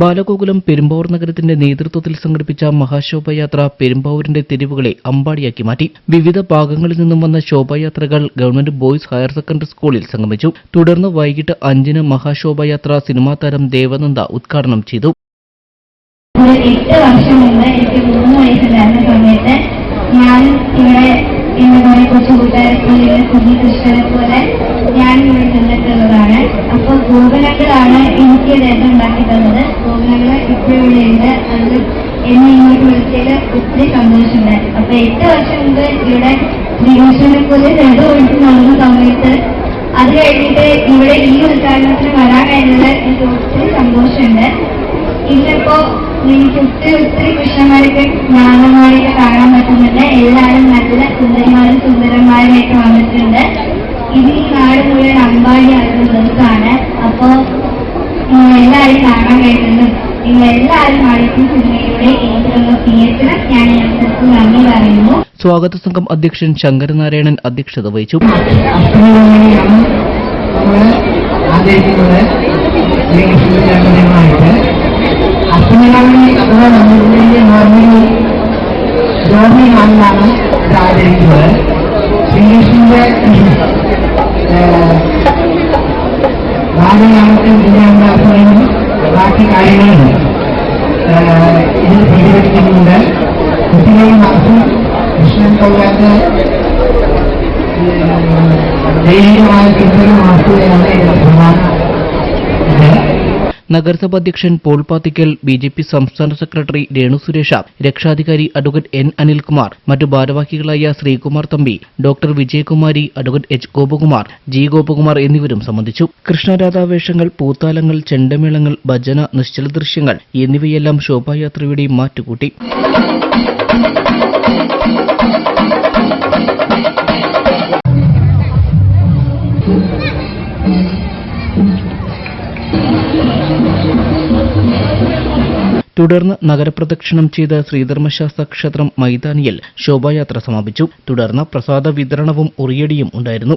ബാലഗോകുലം പെരുമ്പാവൂർ നഗരത്തിന്റെ നേതൃത്വത്തിൽ സംഘടിപ്പിച്ച മഹാശോഭയാത്ര പെരുമ്പാവൂരിന്റെ തെരുവുകളെ അമ്പാടിയാക്കി മാറ്റി. വിവിധ ഭാഗങ്ങളിൽ നിന്നും വന്ന ശോഭായാത്രകൾ ഗവൺമെന്റ് ബോയ്സ് ഹയർ സെക്കൻഡറി സ്കൂളിൽ സംഗമിച്ചു. തുടർന്ന് വൈകിട്ട് അഞ്ചിന് മഹാശോഭയാത്ര സിനിമാ താരം ദേവനന്ദ ഉദ്ഘാടനം ചെയ്തു. ഞാൻ ഇവിടെ എന്റെ കുറെ കൊച്ചു കൂട്ടുകാരെ പോലെ ഞാൻ ഇവിടെ നിന്നിട്ടുള്ളതാണ്. അപ്പൊ ഗോകുലങ്ങളാണ് എനിക്ക് രഥം ഉണ്ടാക്കി തന്നത്. എന്നെ ഇങ്ങോട്ട് വിളിച്ചതിൽ ഒത്തിരി സന്തോഷമുണ്ട്. അപ്പൊ എട്ട് വർഷം മുമ്പ് ഇവിടെ ശ്രീകൃഷ്ണനെ പോലെ രണ്ടു ഒഴിച്ച് നടന്ന സമയത്ത് അത് കഴിഞ്ഞിട്ട് ഇവിടെ ഈ ഉദ്ഘാടനത്തിന് വരാൻ കഴിഞ്ഞത് എനിക്ക് ഒത്തിരി സന്തോഷമുണ്ട്. ഇന്നിപ്പോ എനിക്ക് ഒത്തിരി ഒത്തിരി കൃഷ്ണന്മാരൊക്കെ ജ്ഞാനന്മാരെയൊക്കെ കാണാൻ പറ്റുന്നുണ്ട്. എല്ലാവരും നല്ല സുന്ദരിമാരും സുന്ദരന്മാരുമായിട്ട് വന്നിട്ടുണ്ട്. ഇത് ഈ നാട് മുഴുവൻ ആയിരുന്നു ദിവസമാണ്. അപ്പോ എല്ലാവരും കാണാൻ കഴിയുന്നു സിനിമയിലൂടെ സ്വീകരിക്കണം ഞാൻ നന്ദി പറയുന്നു സ്വാഗത സംഘം അധ്യക്ഷൻ ശങ്കരനാരായണൻ അധ്യക്ഷത വഹിച്ചു ശ്രീകൃഷ്ണന്റെ ജന്മദിനമായിട്ട് അഷ്ടമിനാളി മാറ്റുകയാണ് ഇതിന്റെ പ്രധാന നഗരസഭ നഗരസഭാ അധ്യക്ഷൻ Paul Pathikkal B J P സംസ്ഥാന സെക്രട്ടറി രേണു സുരേഷ രക്ഷാധികാരി അഡ്വക്കേറ്റ് എൻ അനിൽകുമാർ മറ്റു ഭാരവാഹികളായ Sreekumar Thampi doctor Vijayakumari advocate H Gopakumar G Gopakumar എന്നിവരും സംബന്ധിച്ചു. കൃഷ്ണരാധാവേഷങ്ങൾ പൂത്താലങ്ങൾ ചെണ്ടമേളങ്ങൾ ഭജന നിശ്ചല ദൃശ്യങ്ങൾ എന്നിവയെല്ലാം ശോഭായാത്രയുടെ മാറ്റുകൂട്ടി. തുടർന്ന് നഗരപ്രദക്ഷിണം ചെയ്ത ശ്രീധർമ്മശാസ്ത്ര ക്ഷേത്രം മൈതാനിയിൽ ശോഭായാത്ര സമാപിച്ചു. തുടർന്ന് പ്രസാദ വിതരണവും ഉറിയടിയും ഉണ്ടായിരുന്നു.